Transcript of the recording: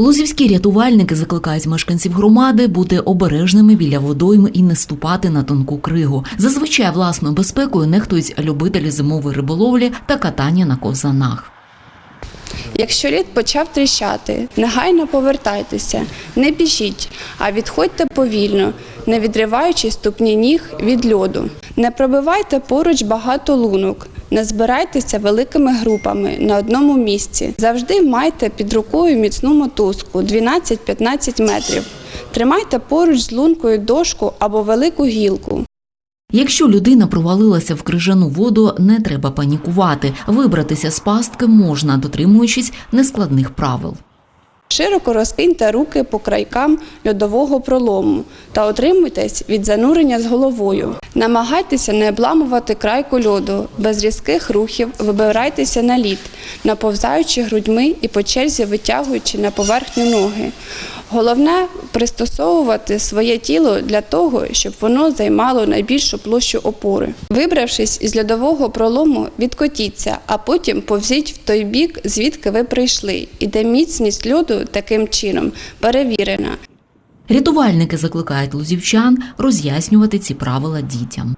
Лузівські рятувальники закликають мешканців громади бути обережними біля водойм і не ступати на тонку кригу. Зазвичай власною безпекою нехтують любителі зимової риболовлі та катання на ковзанах. Якщо лід почав тріщати, негайно повертайтеся, не біжіть, а відходьте повільно, не відриваючи ступні ніг від льоду. Не пробивайте поруч багато лунок, не збирайтеся великими групами на одному місці. Завжди майте під рукою міцну мотузку 12-15 метрів. Тримайте поруч з лункою дошку або велику гілку. Якщо людина провалилася в крижану воду, не треба панікувати. Вибратися з пастки можна, дотримуючись нескладних правил. Широко розкиньте руки по крайкам льодового пролому та отримуйтесь від занурення з головою. Намагайтеся не обламувати крайку льоду, без різких рухів вибирайтеся на лід, наповзаючи грудьми і по черзі витягуючи на поверхню ноги. Головне пристосовувати своє тіло для того, щоб воно займало найбільшу площу опори. Вибравшись із льодового пролому, відкотіться, а потім повзіть в той бік, звідки ви прийшли, і де міцність льоду таким чином перевірена. Рятувальники закликають лузівчан роз'яснювати ці правила дітям.